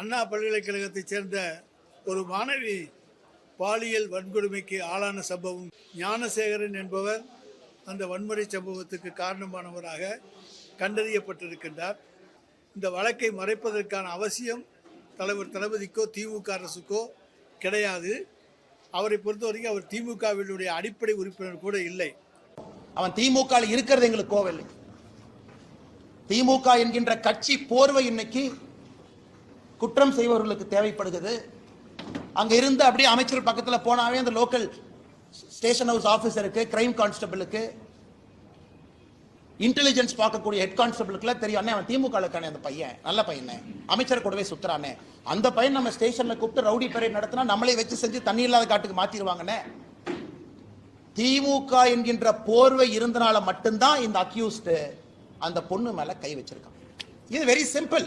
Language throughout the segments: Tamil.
அண்ணா பல்கலைக்கழகத்தைச் சேர்ந்த ஒரு மாணவி பாலியல் வன்கொடுமைக்கு ஆளான சம்பவம் ஞானசேகரன் என்பவர் அந்த வன்முறை சம்பவத்துக்கு காரணமானவராக கண்டறியப்பட்டிருக்கின்றார். இந்த வழக்கை மறைப்பதற்கான அவசியம் தலைவர் தளபதிக்கோ திமுக அரசுக்கோ கிடையாது. அவரை பொறுத்தவரைக்கும் அவர் திமுகவினுடைய அடிப்படை உறுப்பினர் கூட இல்லை. அவன் திமுக இருக்கிறது எங்களுக்கு கோவில்லை திமுக என்கின்ற கட்சி போர்வை இன்னைக்கு குற்றம் செய்பவர்களுக்கு தேவைப்படுகிறது. அங்கே இருந்து அப்படியே அமைச்சர் பக்கத்தில் போனாவே அந்த லோக்கல் ஸ்டேஷன் ஹவுஸ் ஆஃபீஸருக்கு கிரைம் கான்ஸ்டபிளுக்கு இன்டெலிஜென்ஸ் பார்க்கக்கூடிய ஹெட் கான்ஸ்டபிளுக்குலாம் தெரியும். அண்ணே அவன் திமுக இருக்கானே அந்த பையன். நல்ல பையனே. அமைச்சர் கூடவே சுத்துறானே. அந்த பையன் நம்ம ஸ்டேஷனில் கூப்பிட்டு ரவுடி பரேட் நடத்தினா நம்மளே வச்சு செஞ்சு தண்ணி இல்லாத காட்டுக்கு மாத்திடுவாங்கண்ணே திமுக என்கின்ற போர்வை இருந்தனால மட்டும்தான் இந்த அக்யூஸ்டு அந்த பொண்ணு மேலே கை வச்சிருக்கான். இது வெரி சிம்பிள்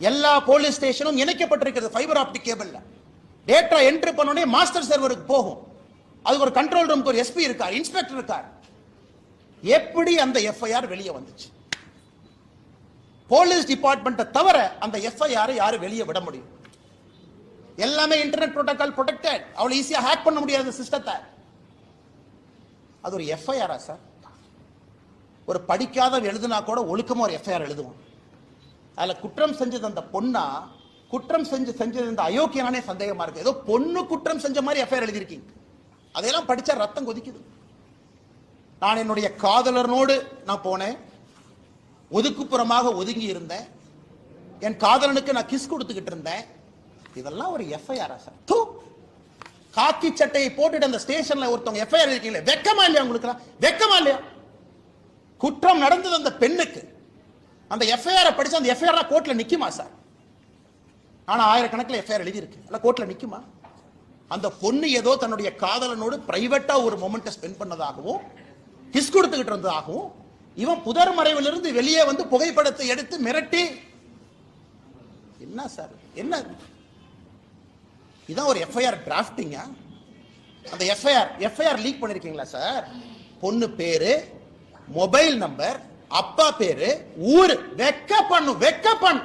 எல்லா போலீஸ் ஸ்டேஷனும் இணைக்கப்பட்டிருக்கிறது ஃபைபர் ஆப்டிக் கேபிள்ல டேட்டா என்ட்ரி பண்ணோடனே மாஸ்டர் சர்வருக்கு போகும். அதுக்கு ஒரு கண்ட்ரோல் ரூமுக்கு ஒரு எஸ்பி இருக்கார் இன்ஸ்பெக்டர் இருக்கார். எப்படி அந்த எஃப்ஐஆர் வெளியே வந்துச்சு? போலீஸ் டிபார்ட்மெண்ட்டை தவிர அந்த எஃப்ஐஆர் யாரும் வெளியே விட முடியும். எல்லாமே இன்டர்நெட் புரோட்டோகால் ப்ரொடெக்டட் அவ்வளவு ஈஸியா ஹேக் பண்ண முடியாத சிஸ்டத்தை அது ஒரு எஃப்ஐஆரா சார்? ஒரு படிக்காதவன் எழுதுனா கூட ஒழுக்கமா ஒரு எஃப்ஐஆர் எழுதுவோம் அதில் குற்றம் செஞ்சது அந்த பொண்ணா குற்றம் செஞ்சு செஞ்சது இந்த அயோக்கியனானே சந்தேகமாக இருக்கு. ஏதோ பொண்ணு குற்றம் செஞ்ச மாதிரி எஃப்ஐஆர் எழுதியிருக்கீங்க. அதையெல்லாம் படித்தா ரத்தம் கொதிக்குது. நான் என்னுடைய காதலனோடு நான் போனேன். ஒதுக்குப்புறமாக ஒதுங்கி இருந்தேன். என் காதலனுக்கு நான் கிஸ் கொடுத்துக்கிட்டு இருந்தேன். இதெல்லாம் ஒரு எஃப்ஐஆரா சார்? தூ! காக்கி சட்டையை போட்டுட்டு அந்த ஸ்டேஷன்ல ஒருத்தவங்க எஃப்ஐஆர் இருக்கீங்களே வெக்கமா இல்லையா உங்களுக்கு வெக்கமா இல்லையா? குற்றம் நடந்தது அந்த பெண்ணுக்கு. அந்த எஃப்ஐஆர் படிச்சு அந்த எஃப்ஐஆர் கோர்ட்டில் நிக்குமா சார் ஆனால் ஆயிரக்கணக்கில் எஃப்ஐஆர் எழுதியிருக்கு. இல்ல கோர்ட்டில் நிற்குமா அந்த பொண்ணு ஏதோ தன்னுடைய காதலனோடு பிரைவேட்டாக ஒரு மொமெண்ட்டை ஸ்பெண்ட் பண்ணதாகவும் கிஸ் கொடுத்துக்கிட்டு இருந்ததாகவும் இவன் புதர் மறைவிலிருந்து வெளியே வந்து புகைப்படத்தை எடுத்து மிரட்டி. என்ன சார் என்ன? இதான் ஒரு எஃப்ஐஆர் டிராஃப்டிங்கா அந்த எஃப்ஐஆர் எஃப்ஐஆர் லீக் பண்ணிருக்கீங்களா சார் பொண்ணு பேரு மொபைல் நம்பர் அப்பா பேரு ஊரு. வெக்க பண்ணு வெக்க பண்ணு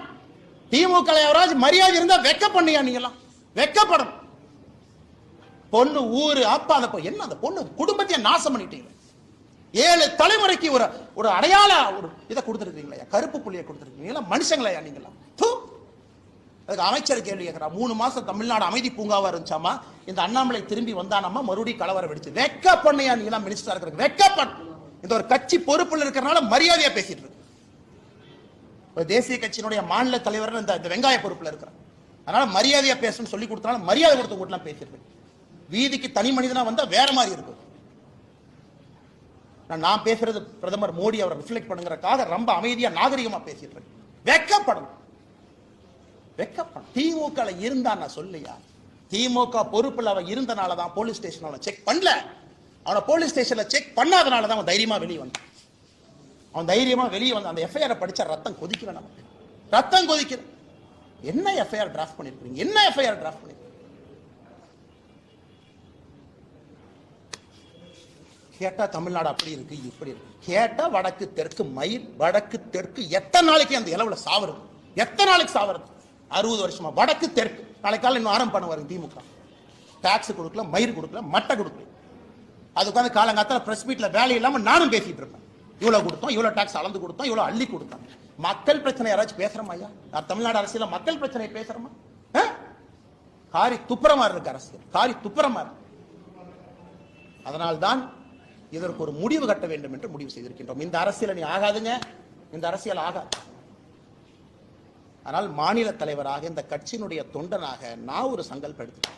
திமுக யாராவது மரியாதை இருந்தா வெக்க பண்ணியா நீங்களாம் வெக்கப்படணும். பொண்ணு ஊரு அப்பா அந்த என்ன அந்த பொண்ணு? குடும்பத்தையே நாசம் பண்ணிட்டீங்க. ஏழு தலைமுறைக்கு ஒரு ஒரு அடையாள ஒரு இதை கொடுத்துருக்கீங்களா கருப்பு புள்ளியை கொடுத்துருக்கீங்களா மனுஷங்களா நீங்களா தூ! அதுக்கு அமைச்சர் கேள்வி கேட்கிறா மூணு மாசம் தமிழ்நாடு அமைதி பூங்காவா இருந்துச்சாமா இந்த அண்ணாமலை திரும்பி வந்தானாமா மறுபடியும் கலவரம் வெடிச்சு வெக்க பண்ணையா நீங்களாம் மினிஸ்டர் இருக்கிற வெக்க இந்த ஒரு கட்சி பொறுப்புல இருக்கிறனால மரியாதையா பேசிட்டு இருக்கு. ஒரு தேசிய கட்சியினுடைய மாநில தலைவர் இந்த வெங்காய பொறுப்புல இருக்கிறார். அதனால மரியாதையா பேசணும்னு சொல்லி கொடுத்தனால மரியாதை கொடுத்து கூட்டலாம் பேசிட்டு வீதிக்கு தனி மனிதனா வந்தா வேற மாதிரி இருக்கும். நான் நான் பேசுறது பிரதமர் மோடி அவரை ரிஃப்ளெக்ட் பண்ணுங்கிறக்காக ரொம்ப அமைதியா நாகரிகமா பேசிட்டு இருக்கேன் வெக்கப்படணும். வெக்கப்படும் திமுக இருந்தா நான் சொல்லையா திமுக பொறுப்புல அவன் இருந்தனால தான் போலீஸ் ஸ்டேஷன் செக் பண்ணல. அவனை போலீஸ் ஸ்டேஷன்ல செக் பண்ணாதனால தான் அவன் தைரியமா வெளியே வந்தான். அவன் தைரியமா வெளியே வந்து அந்த எஃப்ஐஆர் படிச்சா ரத்தம் கொதிக்கல நமக்கு. ரத்தம் கொதிக்கல என்ன எஃப்ஐஆர் டிராஃப்ட் பண்ணிருக்கீங்க என்ன எஃப்ஐஆர் டிராஃப்ட் பண்ணிருக்கீங்க கேட்டா தமிழ்நாடு அப்படி இருக்கு இப்படி இருக்கு. கேட்டா வடக்கு தெற்கு மயில் வடக்கு தெற்கு. எத்தனை நாளைக்கு அந்த இளவுல சாவுறது? எத்தனை நாளைக்கு சாவறது? அறுபது வருஷமா. வடக்கு தெற்கு. நாளைக்கு இன்னும் ஆரம்பம் பண்ண வரும் திமுக. டாக்ஸ் கொடுக்கல மயிர் கொடுக்கல மட்டை கொடுக்கல. அது உட்காந்து காலங்காத்தால ப்ரெஸ் மீட்டில் வேலை இல்லாமல் நானும் பேசிட்டு இருப்பேன். இவ்வளோ கொடுத்தோம் இவ்வளோ டாக்ஸ் அளந்து கொடுத்தோம் இவ்வளோ அள்ளி கொடுத்தோம். மக்கள் பிரச்சனை யாராச்சும் பேசுறோமா ஐயா? நான் தமிழ்நாடு அரசியல மக்கள் பிரச்சனையை பேசுறமா? காரி துப்புரமா இருக்கு அரசியல். காரி துப்புரமா இருக்கு. அதனால்தான் இதற்கு ஒரு முடிவு கட்ட வேண்டும் என்று முடிவு செய்திருக்கின்றோம். இந்த அரசியல் நீ ஆகாதுங்க. இந்த அரசியல் ஆகாது. ஆனால் மாநில தலைவராக இந்த கட்சியினுடைய தொண்டனாக நான் ஒரு சங்கல்பம் எடுத்துட்டேன்.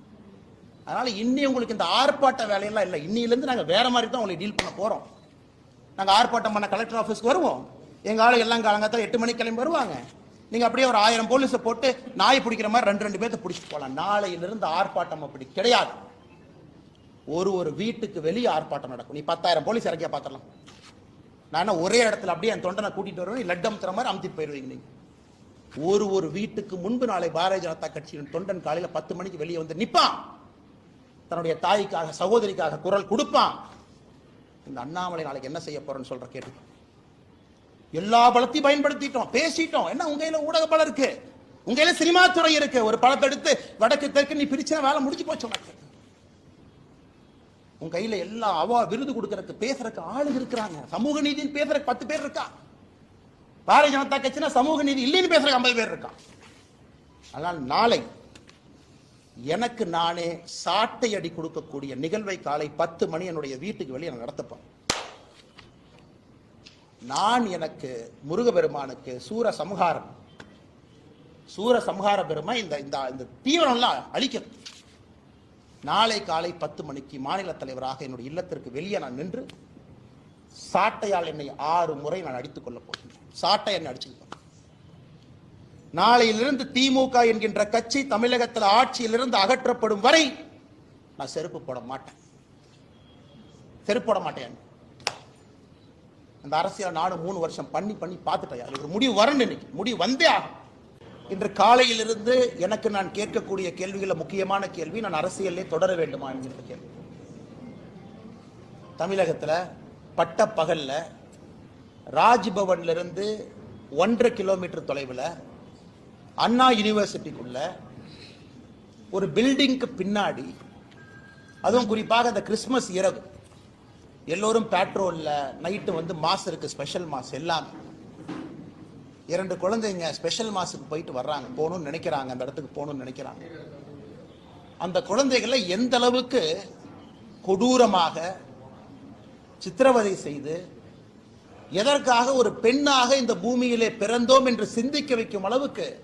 அதனால இன்னி உங்களுக்கு இந்த ஆர்ப்பாட்ட வேலையெல்லாம் இல்லை. இன்னிலேருந்து நாங்கள் வேற மாதிரி தான் உங்களை டீல் பண்ண போகிறோம் நாங்கள் ஆர்ப்பாட்டம் பண்ண கலெக்டர் ஆஃபீஸ்க்கு வருவோம். எங்கள் ஆளு எல்லாம் காலங்காத்தான் எட்டு மணிக்கு கிளம்பி வருவாங்க. நீங்கள் அப்படியே ஒரு ஆயிரம் போலீஸை போட்டு நாய் பிடிக்கிற மாதிரி ரெண்டு ரெண்டு பேர்த்த பிடிச்சிட்டு போகலாம் நாளையிலிருந்து ஆர்ப்பாட்டம் அப்படி கிடையாது. ஒரு ஒரு வீட்டுக்கு வெளியே ஆர்ப்பாட்டம் நடக்கும். நீ பத்தாயிரம் போலீஸ் இறக்கியா பார்த்துடலாம் நான் ஒரே இடத்துல அப்படியே என் தொண்டனை கூட்டிட்டு வருவேன்? லட்டம் அமுத்துற மாதிரி அமுத்திட்டு போயிடுவீங்க நீங்கள் ஒரு ஒரு வீட்டுக்கு முன்பு நாளை பாரதிய ஜனதா கட்சியின் தொண்டன் காலையில் பத்து மணிக்கு வெளியே வந்து நிற்பான் தன்னுடைய தாய்க்காக சகோதரிக்காக குரல் கொடுப்பான். இந்த அண்ணாமலை நாளைக்கு என்ன செய்ய போறேன்னு சொல்ற கேட்டு எல்லா பலத்தையும் பயன்படுத்திட்டோம் பேசிட்டோம். என்ன உங்க கையில ஊடக பலம் இருக்கு உங்க கையில சினிமா துறை இருக்கு. ஒரு படத்தை எடுத்து வடக்கு தெற்கு நீ பிரிச்சுனா வேலை முடிஞ்சு போச்சு உனக்கு. உங்க கையில எல்லா அவா விருது கொடுக்கறதுக்கு பேசுறதுக்கு ஆளுங்க இருக்கிறாங்க. சமூக நீதினு பேசுறதுக்கு பத்து பேர் இருக்கா? பாரதிய ஜனதா கட்சினா சமூக நீதி இல்லைன்னு பேசுறதுக்கு ஐம்பது பேர் இருக்கா? ஆனால் நாளை எனக்கு நானே சாட்டை அடி கொடுக்கக்கூடிய நிகழ்வை காலை பத்து மணி என்னுடைய வீட்டுக்கு வெளியே நான் நடத்தப்போம். நான் எனக்கு முருகபெருமானுக்கு சூர சம்ஹாரம். சூர சம்ஹார பெருமை இந்த இந்த இந்த தீவிரம்லாம் அழிக்கணும் நாளை காலை பத்து மணிக்கு மாநில தலைவராக என்னுடைய இல்லத்திற்கு வெளியே நான் நின்று சாட்டையால் என்னை ஆறு முறை நான் அடித்துக் கொள்ளப் போகிறேன் சாட்டை என்னை அடிச்சுக்கிட்டேன் நாளையிலிருந்து திமுக என்கின்ற கட்சி தமிழகத்தில் ஆட்சியிலிருந்து அகற்றப்படும் வரை நான் செருப்பு போட மாட்டேன். செருப்பு போட மாட்டேன். அந்த அரசியல் நானும் மூணு வருஷம் பண்ணி பண்ணி பார்த்துட்டேன். ஒரு முடிவு வரணும் இன்னைக்கு. முடிவு வந்தே ஆகும் இன்று காலையிலிருந்து எனக்கு நான் கேட்கக்கூடிய கேள்விகளை முக்கியமான கேள்வி நான் அரசியலே தொடர வேண்டுமா என்கின்ற கேள்வி. தமிழகத்தில் பட்ட பகலில் ராஜ்பவன்ல இருந்து ஒன்றரை கிலோமீட்டர் தொலைவில் அண்ணா யூனிவர்சிட்டிக்குள்ள ஒரு பில்டிங்க்கு பின்னாடி அதுவும் குறிப்பாக அந்த கிறிஸ்மஸ் இரவு எல்லோரும் பேட்ரோலில் நைட்டு வந்து மாஸ் இருக்கு ஸ்பெஷல் மாஸ் எல்லாமே. இரண்டு குழந்தைங்க ஸ்பெஷல் மாஸுக்கு போயிட்டு வர்றாங்க போகணும்னு நினைக்கிறாங்க அந்த இடத்துக்கு போகணும்னு நினைக்கிறாங்க. அந்த குழந்தைகளை எந்த அளவுக்கு கொடூரமாக சித்திரவதை செய்து எதற்காக ஒரு பெண்ணாக இந்த பூமியிலே பிறந்தோம் என்று சிந்திக்க வைக்கும் அளவுக்கு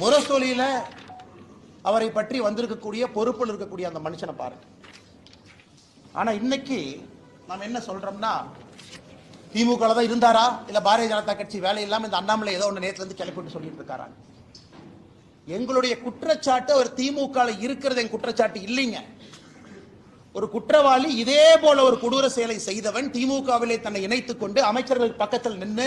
முரசொலியில அவரை பற்றி வந்திருக்கக்கூடிய பொறுப்பில் இருக்கக்கூடிய அந்த மனுஷனை பாருங்க. ஆனா இன்னைக்கு நாம் என்ன சொல்றோம்னா திமுக தான் இருந்தாரா? இல்ல பாரதிய ஜனதா கட்சி வேலை இல்லாம இந்த அண்ணாமலை ஏதோ ஒன்று நேத்துல இருந்து கிளப்பிட்டு சொல்லிட்டு இருக்காராங்க எங்களுடைய குற்றச்சாட்டு அவர் திமுக இருக்கிறது என் குற்றச்சாட்டு இல்லைங்க. ஒரு குற்றவாளி இதே போல ஒரு கொடூர செயலை செய்தவன் திமுகவிலே தன்னை இணைத்துக் கொண்டு அமைச்சர்கள் பக்கத்தில் நின்று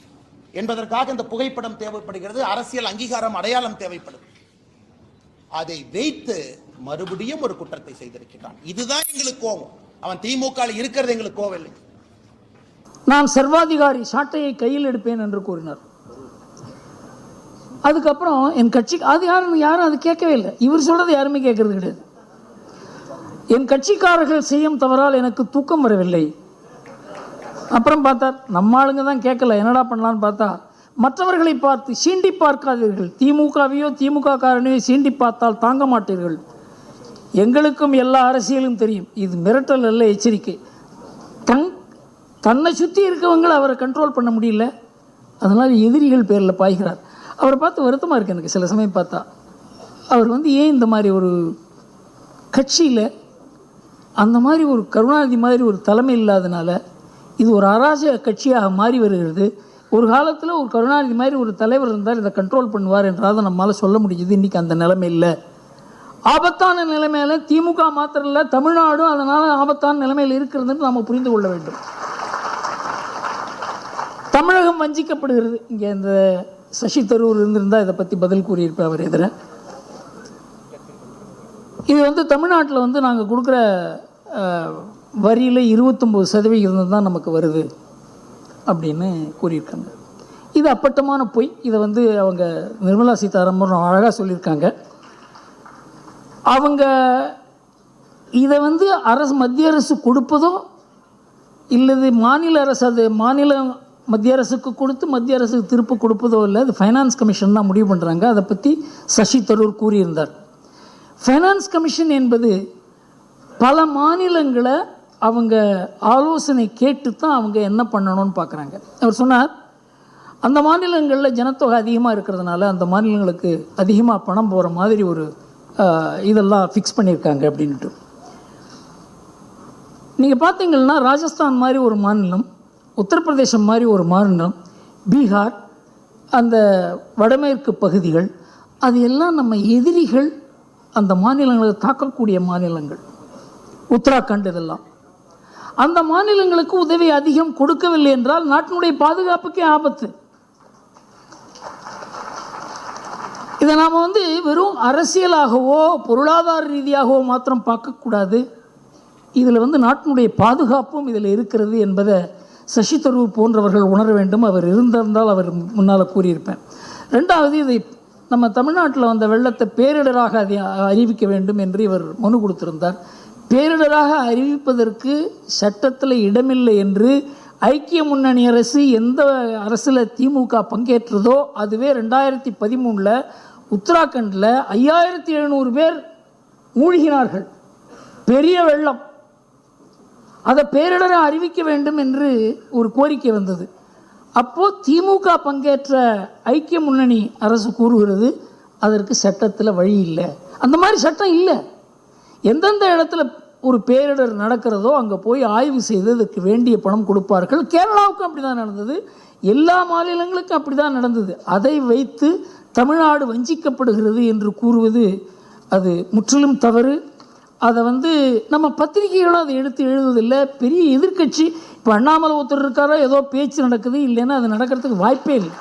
என்பதற்காக இந்த புகைப்படம் தேவைப்படுகிறது. அரசியல் அங்கீகாரம் அடையாளம் தேவைப்படுது. அதை வைத்து மறுபடியும் ஒரு குற்றத்தை செய்திருக்கிறான். இதுதான் எங்களுக்கு கோபம். அவன் திமுக இருக்கிறது எங்களுக்கு கோவம் இல்லை. நான் சர்வாதிகாரி சாட்டையை கையில் எடுப்பேன் என்று கூறினார். அதுக்கப்புறம் என் கட்சி அது யாரும் யாரும் அது கேட்கவே இல்லை. இவர் சொல்றது யாருமே கேட்கறது கிடையாது. என் கட்சிக்காரர்கள் செய்யும் தவறால் எனக்கு தூக்கம் வரவில்லை. அப்புறம் பார்த்தார் நம்ம ஆளுங்க தான் கேட்கல என்னடா பண்ணலான்னு பார்த்தா மற்றவர்களை பார்த்து சீண்டி பார்க்காதீர்கள். திமுகவையோ திமுக காரனையோ சீண்டி பார்த்தால் தாங்க மாட்டீர்கள். எங்களுக்கும் எல்லா அரசியலும் தெரியும். இது மிரட்டல் அல்ல எச்சரிக்கை. தன் தன்னை சுற்றி இருக்கவங்களை அவரை கண்ட்ரோல் பண்ண முடியல. அதனால் எதிரிகள் பேரில் பாய்கிறார். அவரை பார்த்து வருத்தமாக இருக்கு எனக்கு. சில சமயம் பார்த்தா அவர் வந்து ஏன் இந்த மாதிரி ஒரு கட்சியில் அந்த மாதிரி ஒரு கருணாநிதி மாதிரி ஒரு தலைமை இல்லாதனால இது ஒரு அராஜக கட்சியாக மாறி வருகிறது. ஒரு காலத்தில் ஒரு கருணாநிதி மாதிரி ஒரு தலைவர் இருந்தால் இதை கண்ட்ரோல் பண்ணுவார் என்றால் நம்மளால் சொல்ல முடியுது. இன்றைக்கி அந்த நிலைமை இல்லை. ஆபத்தான நிலைமையில் திமுக மாத்திரம் இல்லை தமிழ்நாடும் அதனால் ஆபத்தான நிலைமையில் இருக்கிறதுன்னு நாம் புரிந்து கொள்ள வேண்டும். தமிழகம் வஞ்சிக்கப்படுகிறது. இங்கே இந்த சசி தரூர் இருந்திருந்தால் இதை பற்றி பதில் கூறியிருப்பேன் அவர் எதிர. இது வந்து தமிழ்நாட்டில் வந்து நாங்கள் கொடுக்குற வரியில் இருபத்தொம்போது சதவிகிதம் தான் நமக்கு வருது அப்படின்னு கூறியிருக்காங்க. இது அப்பட்டமான பொய். இதை வந்து அவங்க நிர்மலா சீதாராமன் அழகாக சொல்லியிருக்காங்க. அவங்க இதை வந்து அரசு மத்திய அரசு கொடுப்பதோ இல்லது மாநில அரசு அது மாநில மத்திய அரசுக்கு கொடுத்து மத்திய அரசுக்கு திருப்பி கொடுப்பதோ இல்லை அது ஃபைனான்ஸ் கமிஷன் தான் முடிவு பண்ணுறாங்க அதை பற்றி சசி தரூர் கூறியிருந்தார். ஃபைனான்ஸ் கமிஷன் என்பது பல மாநிலங்களை அவங்க ஆலோசனை கேட்டு தான் அவங்க என்ன பண்ணணும்னு பார்க்குறாங்க. அவர் சொன்னார் அந்த மாநிலங்களில் ஜனத்தொகை அதிகமாக இருக்கிறதுனால அந்த மாநிலங்களுக்கு அதிகமாக பணம் போகிற மாதிரி ஒரு இதெல்லாம் ஃபிக்ஸ் பண்ணியிருக்காங்க அப்படின்ட்டு நீங்கள் பார்த்தீங்கன்னா ராஜஸ்தான் மாதிரி ஒரு மாநிலம் உத்தரப்பிரதேசம் மாதிரி ஒரு மாநிலம் பீகார் அந்த வடமேற்கு பகுதிகள் அது எல்லாம் நம்ம எதிரிகள் அந்த மாநிலங்களை தாக்கக்கூடிய மாநிலங்கள். உத்தராகண்ட் இதெல்லாம். அந்த மாநிலங்களுக்கு உதவி அதிகம் கொடுக்கவில்லை என்றால் நாட்டினுடைய பாதுகாப்புக்கே ஆபத்து. இதை நாம் வந்து வெறும் அரசியலாகவோ பொருளாதார ரீதியாகவோ மாத்திரம் பார்க்கக்கூடாது இதில் வந்து நாட்டினுடைய பாதுகாப்பும் இதில் இருக்கிறது என்பதை சசி தரூர் போன்றவர்கள் உணர வேண்டும். அவர் இருந்திருந்தால் அவர் முன்னால் கூறியிருப்பேன். ரெண்டாவது இதை நம்ம தமிழ்நாட்டில் வந்த வெள்ளத்தை பேரிடராக அதை அறிவிக்க வேண்டும் என்று இவர் மனு கொடுத்திருந்தார். பேரிடராக அறிவிப்பதற்கு சட்டத்தில் இடமில்லை என்று ஐக்கிய முன்னணி அரசு எந்த அரசில் திமுக பங்கேற்றதோ அதுவே ரெண்டாயிரத்தி பதிமூணில் உத்தராகண்டில் ஐயாயிரத்தி எழுநூறு பேர் மூழ்கினார்கள். பெரிய வெள்ளம். அதை பேரிடரை அறிவிக்க வேண்டும் என்று ஒரு கோரிக்கை வந்தது. அப்போது திமுக பங்கேற்ற ஐக்கிய முன்னணி அரசு கூறுகிறது அதற்கு சட்டத்தில் வழி இல்லை. அந்த மாதிரி சட்டம் இல்லை. எந்தெந்த இடத்துல ஒரு பேரிடர் நடக்கிறதோ அங்கே போய் ஆய்வு செய்ததுக்கு வேண்டிய பணம் கொடுப்பார்கள். கேரளாவுக்கும் அப்படி தான் நடந்தது. எல்லா மாநிலங்களுக்கும் அப்படி தான் நடந்தது. அதை வைத்து தமிழ்நாடு வஞ்சிக்கப்படுகிறது என்று கூறுவது அது முற்றிலும் தவறு. அதை வந்து நம்ம பத்திரிகைகளும் அதை எடுத்து எழுதுவதில்லை. பெரிய எதிர்க்கட்சி இப்போ அண்ணாமலை ஒருத்தர் இருக்காரோ ஏதோ பேச்சு நடக்குது இல்லைன்னா அது நடக்கிறதுக்கு வாய்ப்பே இல்லை.